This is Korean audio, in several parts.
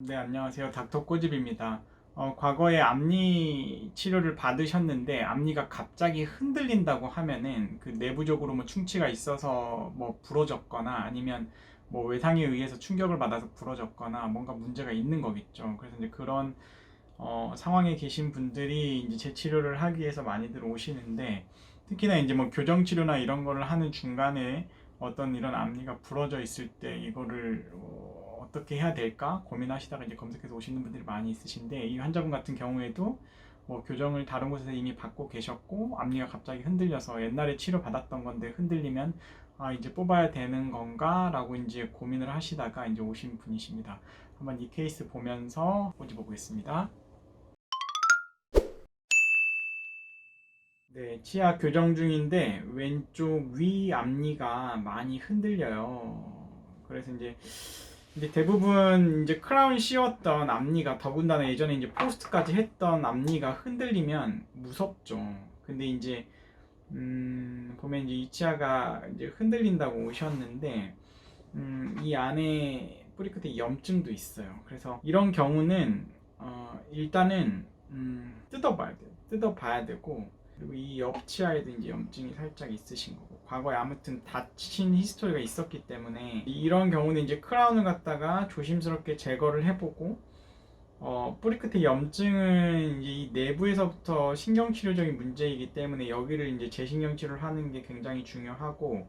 네, 안녕하세요. 닥터 꼬집입니다. 어, 과거에 앞니 치료를 받으셨는데 앞니가 갑자기 흔들린다고 하면은 그 내부적으로 뭐 충치가 있어서 뭐 부러졌거나 아니면 뭐 외상에 의해서 충격을 받아서 부러졌거나 뭔가 문제가 있는 거겠죠. 그래서 이제 그런 어, 상황에 계신 분들이 이제 제 치료를 하기 위해서 많이들 오시는데 특히나 이제 뭐 교정 치료나 이런 거를 하는 중간에 어떤 이런 앞니가 부러져 있을 때 이거를 어, 어떻게 해야 될까 고민하시다가 이제 검색해서 오시는 분들이 많이 있으신데 이 환자분 같은 경우에도 뭐 교정을 다른 곳에서 이미 받고 계셨고 앞니가 갑자기 흔들려서 옛날에 치료 받았던 건데 흔들리면 아 이제 뽑아야 되는 건가라고 이제 고민을 하시다가 이제 오신 분이십니다. 한번 이 케이스 보면서 꼬집어 보겠습니다. 네, 치아 교정 중인데 왼쪽 위 앞니가 많이 흔들려요. 그래서 이제 이제 대부분 이제 크라운 씌웠던 앞니가 더군다나 예전에 이제 포스트까지 했던 앞니가 흔들리면 무섭죠. 근데 이제 음, 보면 이제 이 치아가 이제 흔들린다고 오셨는데 음, 이 안에 뿌리 끝에 염증도 있어요. 그래서 이런 경우는 어, 일단은 음, 뜯어봐야 돼요. 뜯어봐야 되고 그리고 이 옆치아에도 이제 염증이 살짝 있으신 거고 과거에 아무튼 다친 히스토리가 있었기 때문에 이런 경우는 이제 크라운을 갖다가 조심스럽게 제거를 해보고 어, 뿌리 끝에 염증은 이제 이 내부에서부터 신경치료적인 문제이기 때문에 여기를 이제 재신경치료를 하는 게 굉장히 중요하고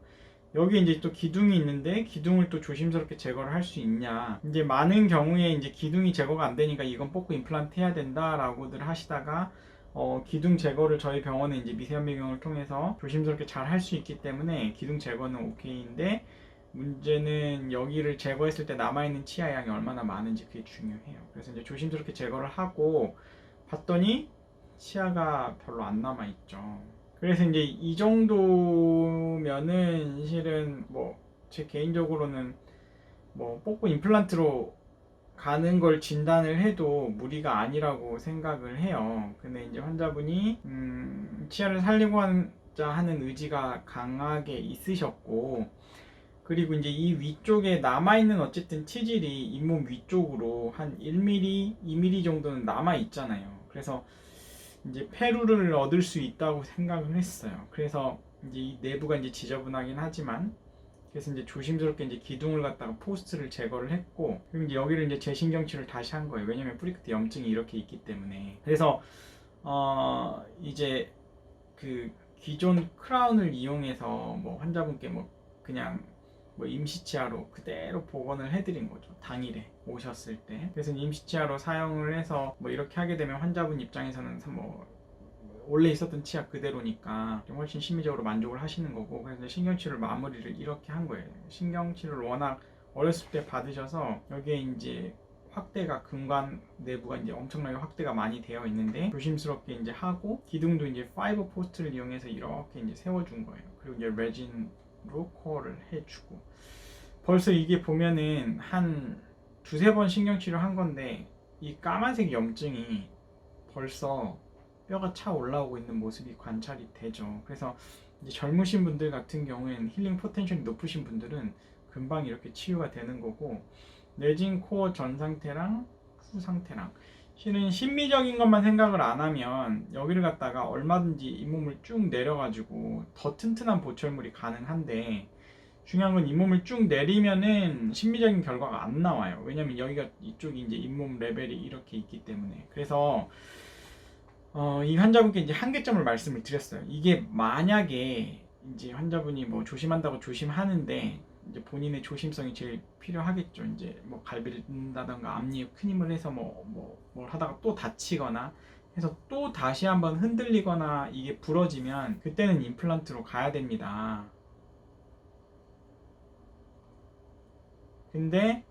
여기 이제 또 기둥이 있는데 기둥을 또 조심스럽게 제거를 할 수 있냐. 이제 많은 경우에 이제 기둥이 제거가 안 되니까 이건 뽑고 임플란트 해야 된다라고들 하시다가 어, 기둥 제거를 저희 병원은 이제 미세한 배경을 통해서 조심스럽게 잘 할 수 있기 때문에 기둥 제거는 오케이인데 문제는 여기를 제거했을 때 남아있는 치아 양이 얼마나 많은지 그게 중요해요. 그래서 이제 조심스럽게 제거를 하고 봤더니 치아가 별로 안 남아있죠. 그래서 이제 이 정도면은 실은 뭐 제 개인적으로는 뭐 뽑고 임플란트로 가는 걸 진단을 해도 무리가 아니라고 생각을 해요. 근데 이제 환자분이 음, 치아를 살리고 하자 하는 의지가 강하게 있으셨고 그리고 이제 이 위쪽에 남아있는 어쨌든 치질이 잇몸 위쪽으로 한 1mm, 2mm 정도는 남아 있잖아요. 그래서 이제 폐루를 얻을 수 있다고 생각을 했어요. 그래서 이제 이 내부가 이제 지저분하긴 하지만 그래서 이제 조심스럽게 이제 기둥을 갖다가 포스트를 제거를 했고 그리고 이제 여기를 이제 재신경치를 다시 한 거예요. 왜냐면 뿌리 끝에 염증이 이렇게 있기 때문에. 그래서 어 이제 그 기존 크라운을 이용해서 뭐 환자분께 뭐 그냥 뭐 임시치아로 그대로 복원을 해드린 거죠. 당일에 오셨을 때. 그래서 임시치아로 사용을 해서 뭐 이렇게 하게 되면 환자분 입장에서는 뭐 원래 있었던 치아 그대로니까 좀 훨씬 심리적으로 만족을 하시는 거고 그래서 신경치료를 마무리를 이렇게 한 거예요. 신경치료를 워낙 어렸을 때 받으셔서 여기에 이제 확대가 근관 내부가 이제 엄청나게 확대가 많이 되어 있는데 조심스럽게 이제 하고 기둥도 이제 파이버 포스트를 이용해서 이렇게 이제 세워준 거예요. 그리고 이제 레진으로 코어를 해주고 벌써 이게 보면은 한 두세 번 신경치료 한 건데 이 까만색 염증이 벌써 뼈가 차 올라오고 있는 모습이 관찰이 되죠. 그래서 젊으신 분들 같은 경우에는 힐링 포텐셜이 높으신 분들은 금방 이렇게 치유가 되는 거고 내진 코어 전 상태랑 후 상태랑 실은 심미적인 것만 생각을 안 하면 여기를 갖다가 얼마든지 잇몸을 쭉 내려가지고 더 튼튼한 보철물이 가능한데 중요한 건 잇몸을 쭉 내리면은 심미적인 결과가 안 나와요. 왜냐면 여기가 이쪽이 이제 잇몸 레벨이 이렇게 있기 때문에 그래서 어, 이 환자분께 이제 한계점을 말씀을 드렸어요. 이게 만약에 이제 환자분이 뭐 조심한다고 조심하는데 이제 본인의 조심성이 제일 필요하겠죠. 이제 뭐 갈비를 뜯는다던가 앞니에 큰 힘을 해서 뭐, 뭐, 뭘 하다가 또 다치거나 해서 또 다시 한번 흔들리거나 이게 부러지면 그때는 임플란트로 가야 됩니다. 근데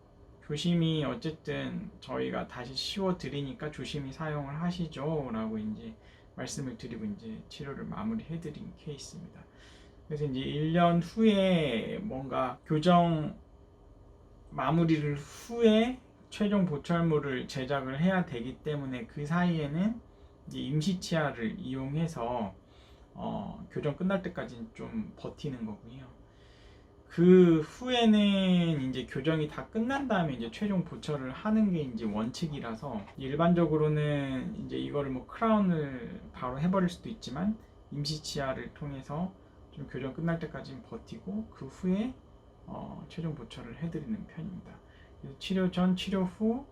조심히 어쨌든 저희가 다시 씌워 드리니까 조심히 사용을 하시죠 라고 이제 말씀을 드리고 이제 치료를 마무리해 드린 케이스입니다. 그래서 이제 1년 후에 뭔가 교정 마무리를 후에 최종 보철물을 제작을 해야 되기 때문에 그 사이에는 이제 임시 치아를 이용해서 어, 교정 끝날 때까지는 좀 버티는 거고요. 그 후에는 이제 교정이 다 끝난 다음에 이제 최종 보철을 하는 게 이제 원칙이라서 일반적으로는 이제 이거를 뭐 크라운을 바로 해버릴 수도 있지만 임시 치아를 통해서 좀 교정 끝날 때까지 버티고 그 후에 어, 최종 보철을 해드리는 편입니다. 치료 전, 치료 후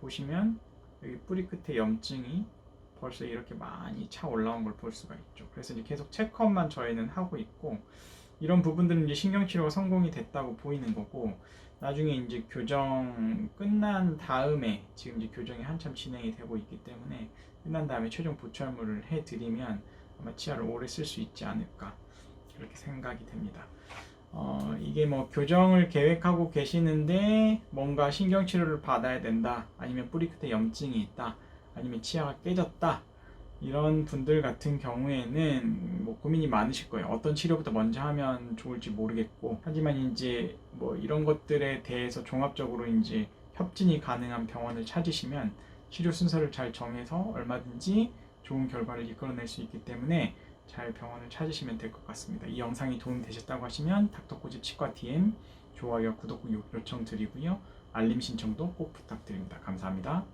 보시면 여기 뿌리 끝에 염증이 벌써 이렇게 많이 차 올라온 걸 볼 수가 있죠. 그래서 이제 계속 체크업만 저희는 하고 있고 이런 부분들은 이제 신경치료가 성공이 됐다고 보이는 거고 나중에 이제 교정 끝난 다음에 지금 이제 교정이 한참 진행이 되고 있기 때문에 끝난 다음에 최종 보철물을 해드리면 아마 치아를 오래 쓸 수 있지 않을까 그렇게 생각이 됩니다. 어, 이게 뭐 교정을 계획하고 계시는데 뭔가 신경치료를 받아야 된다 아니면 뿌리 끝에 염증이 있다 아니면 치아가 깨졌다 이런 분들 같은 경우에는 뭐 고민이 많으실 거예요. 어떤 치료부터 먼저 하면 좋을지 모르겠고 하지만 이제 뭐 이런 것들에 대해서 종합적으로 이제 협진이 가능한 병원을 찾으시면 치료 순서를 잘 정해서 얼마든지 좋은 결과를 이끌어낼 수 있기 때문에 잘 병원을 찾으시면 될 것 같습니다. 이 영상이 도움이 되셨다고 하시면 닥터코집 치과 DM 좋아요, 구독 요- 요청 드리고요. 알림 신청도 꼭 부탁드립니다. 감사합니다.